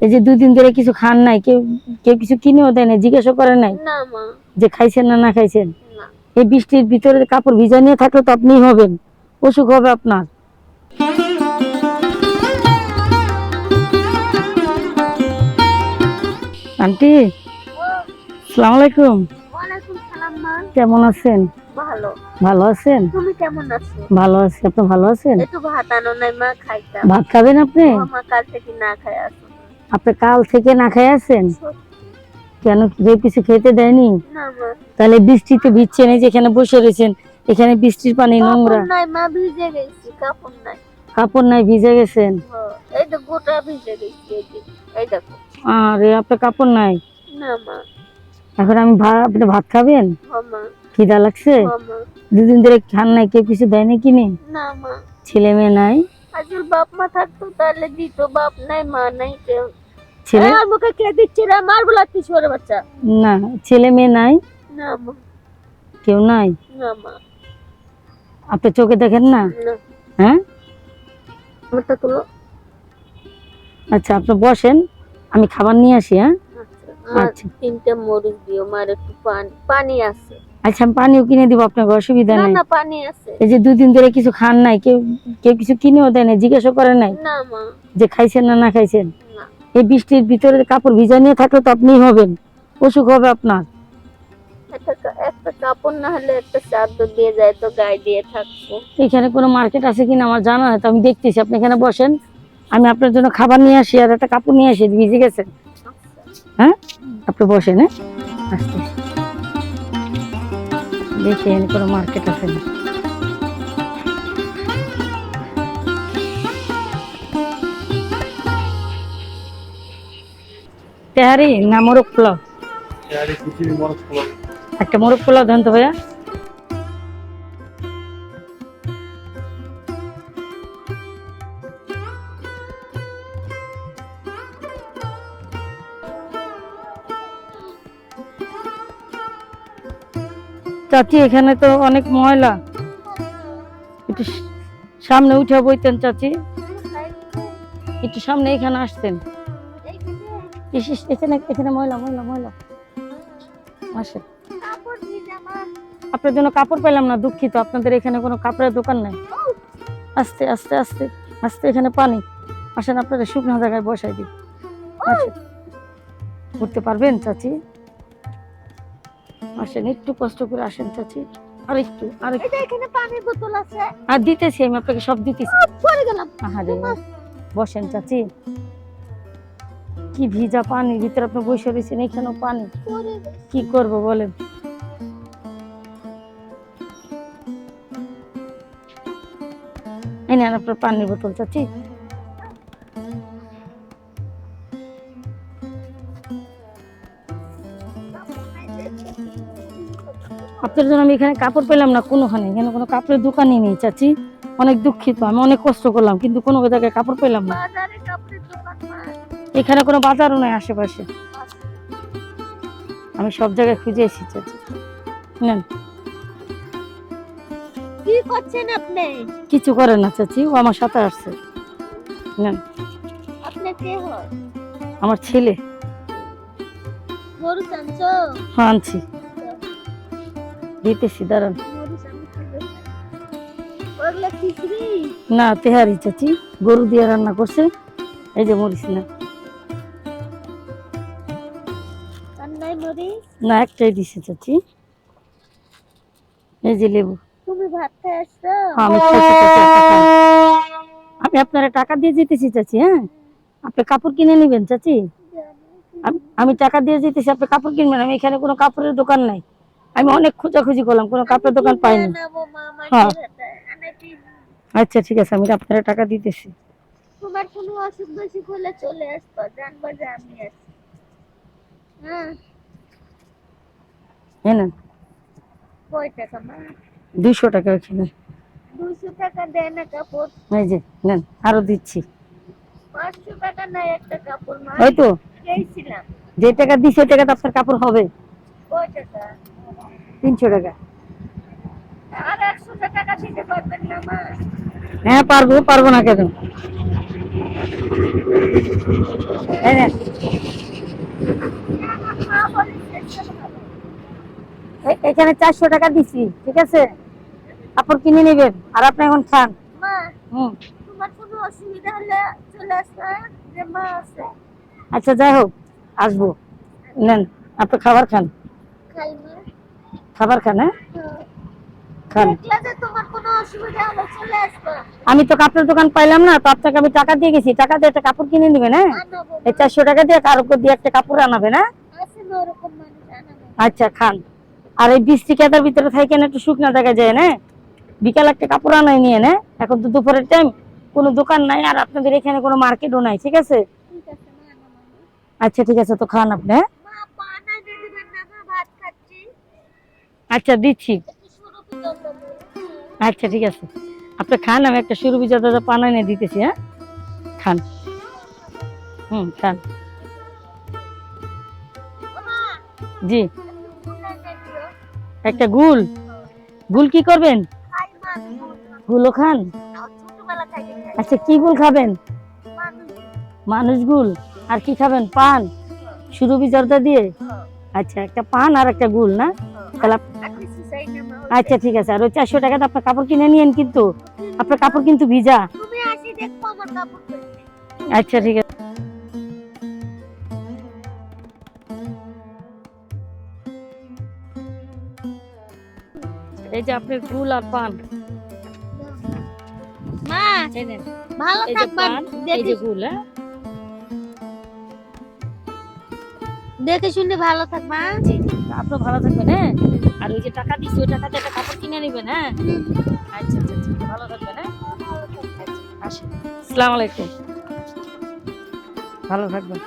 এই যে দুদিন ধরে কিছু খান নাই কেউ কেউ কিছু কিনেও দেয় না জিজ্ঞাসা করে নাই যে খাইছেন না না খাইছেন? এই বৃষ্টির ভিতরে কাপড় ভিজা নিয়ে থাকলে তো আপনিই হবেন অসুখ হবে আপনার। আন্টি সালাম আলাইকুম। কেমন আছেন? ভালো। ভালো আছেন? তুমি কেমন আছো? ভালো আছি আপনি ভালো আছেন? একটু ভাত আনো নাই মা খাইতাম। ভাত খাবেন আপনি? মা কাল থেকে না খাই আসো। আপনি কাল থেকে না খাই আছেন? কেন কেউ কিছু খেতে দেয়নি? তাহলে বৃষ্টিতে ভিজছেন এই যে এখানে বসে রয়েছেন এখানে বৃষ্টির পানি নোংরা। কাপড় নাই। ভিজে গেছেন? যে আরে আপনার কাপড় নাই? এখন আমি আপনি ভাত খাবেন? খিদা লাগছে? দুদিন ধরে খান নাই কেউ কিছু দেয়নি কিনে? ছেলে মেয়ে নাই? আসল বাপ মা থাকতো তাহলে দিত বাপ নাই মা নাই কেউ ছেলে? আর মুখে কে দিচ্ছে ওরে বাচ্চা। না ছেলে মেয়ে নাই? না মা। কেউ নাই? না মা। আপনি চোখে দেখেন না? হ্যাঁ? আমারটা তুলো। আচ্ছা আপনি বসেন। আমি খাবার নিয়ে আসি হ্যাঁ? আচ্ছা আচ্ছা। তিনটে মরিচ দিও মার একটু পানি পানি আছে। আচ্ছা আমি পানিও কিনে দিব আপনাকে অসুবিধা না নেই। না পানি আছে। এই যে দুদিন ধরে কিছু খান নাই কেউ কেউ কিছু কিনেও দেয় না জিজ্ঞাসা করে নাই? না মা। যে খাইছেন না না খাইছেন? এই বৃষ্টির ভিতরে কাপড় ভিজা নিয়ে থাকলে তো আপনিই হবেন। অসুখ হবে আপনার। একটা কাপড় না হলে একটা চাদর দিয়ে যায় তো গায়ে দিয়ে থাকব। এখানে কোনো মার্কেট আছে কিনা আমার জানা নাই তো আমি দেখতেছি। আপনি এখানে বসেন আমি আপনার জন্য খাবার নিয়ে আসি আর একটা কাপড় নিয়ে আসি ভিজে গেছেন হ্যাঁ? আপনি বসেন হ্যাঁ? আসতে দেখি এখানে কোনো মার্কেট আছে না তেহারি না মোরগ পোলাও. একটা মোরগ পোলাও দেন তো ভাইয়া। চাচি এখানে তো অনেক ময়লা। একটু সামনে উঠে বইতেন চাচি। একটু সামনে এখানে আসতেন। ইস, ইস, এখানে এখানে ময়লা ময়লা ময়লা। আসেন আপনার জন্য কাপড় পেলাম না দুঃখিত আপনাদের এখানে কোনো কাপড়ের দোকান নাই। আস্তে আস্তে আস্তে আস্তে এখানে পানি। আসেন আপনারা শুকনো জায়গায় বসাই দিই। আসেন উঠতে পারবেন চাচি? আসেন একটু কষ্ট করে আসেন চাচি। আর একটু আর এখানে পানির বোতল আছে। আর দিতেছি আমি আপনাকে সব দিতেছি। পড়ে গেলাম। আহারে বসেন চাচি। কি ভিজা পানির ভিতরে আপনি বসে রয়েছেন, এখানেও পানি? কি করব বলেন? এই নেন আপনার পানির বোতল চাচ্ছি আপনার জন্য আমি এখানে কাপড় পেলাম না কোনোখানে। এখানে কোনো কাপড়ের দোকানই নেই, চাচি। অনেক দুঃখিত, আমি অনেক কষ্ট করলাম, কিন্তু কোনো জায়গায় কাপড় পেলাম না। এখানে কোনো বাজারও নাই আশেপাশে। আমি সব জায়গায় খুঁজে এসেছি চাচি। নেন। কি করছেন আপনি? কিছু করে না চাচি। ও আমার সাথে আসছে। নেন। আপনি কে হয়? আমার ছেলে। গরু টানছো হ্যাঁ আনছি। দিতেছি দাঁড়ান। না তেহারি চাচি। গরু দিয়ে রান্না করছে। এই যে মরিস না না একটাই দিছে চাচি। এই যে লেবু। তুমি ভাত আসছো? হ্যাঁ, আমি আমি আপনারা টাকা দিয়ে যেতেছি চাচি হ্যাঁ? আপনি কাপড় কিনে নেবেন চাচি? আমি- টাকা দিয়ে যেতেছি আপনি কাপড় কিনবেন আমি এখানে কোনো কাপড়ের দোকান নাই। আমি অনেক খোঁজাখুঁজি করলাম কোনো কাপড়ের দোকান পাইনি। হ্যাঁ। আচ্ছা ঠিক আছে আমি আপনারা টাকা দিতেছি। তোমার কোনো অসুখ বিসুখ হলে চলে আসতো জানব যে আমি আছি। হ্যাঁ। হ্যাঁ টাকা টাকা ওইখানে। টাকা আরও দিচ্ছি। টাকা যে টাকা আপনার কাপড় হবে। তিনশো টাকা। টাকা হ্যাঁ পারব পারব না কেন? এই নেন। মা বলে চেষ্টা করো। এ- এখানে চারশো টাকা দিছি ঠিক আছে? কাপড় কিনে নেবেন আর আপনি এখন খান। আচ্ছা যাই হোক আসব। নেন আপনি খাবার খান। খাবার খান হ্যাঁ। খান। আমি তো কাপড়ের দোকান পাইলাম না তো আপনাকে আমি টাকা দিয়ে গেছি। টাকা দিয়ে একটা কাপড় কিনে নেবেন হ্যাঁ? এই চারশো টাকা দিয়ে কারও দিয়ে একটা কাপড় আনাবেন হ্যাঁ? না আচ্ছা খান। আর এই বৃষ্টি কেদার ভিতরে থাকেন একটু শুকনা দেখা যায় না? বিকাল একটা কাপড় আনাই নিয়ে না? এখন তো দুপুরের টাইম কোনো দোকান নাই আর আপনাদের এখানে কোনো মার্কেটও নাই ঠিক আছে? আচ্ছা ঠিক আছে তো খান আপনি হ্যাঁ? না আচ্ছা দিচ্ছি। আচ্ছা ঠিক আছে। আপনি খান আমি একটা সুরভি দাদা পানা এনে দিতেছি হ্যাঁ? খান। হুম খান। জি। একটা গুল। গুল কি করবেন। গুলও খান? আচ্ছা কি গুল খাবেন? মানুষ গুল। আর কি খাবেন? পান। সুরভি জর্দা দিয়ে? আচ্ছা একটা পান আর একটা গুল না? তাহলে আচ্ছা ঠিক আছে। আর ওই চারশো টাকাতে আপনার কাপড় কিনে নিয়েন কিন্তু। আপনার কাপড় কিন্তু ভিজা। আচ্ছা ঠিক আছে। এই যে আপনার গুল আর পান। মা ভালো এই যে পান এই যে গুল হ্যাঁ? দেখে শুনে ভালো থাকবা জি জি আপনি ভালো থাকবেন হ্যাঁ? আর ওই যে টাকা দিচ্ছি ওই টাকাতে একটা কাপড় কিনে নেবেন হ্যাঁ? আচ্ছা আচ্ছা আচ্ছা ভালো থাকবেন হ্যাঁ? আচ্ছা আসেন আসসালামু আলাইকুম। ভালো থাকবেন।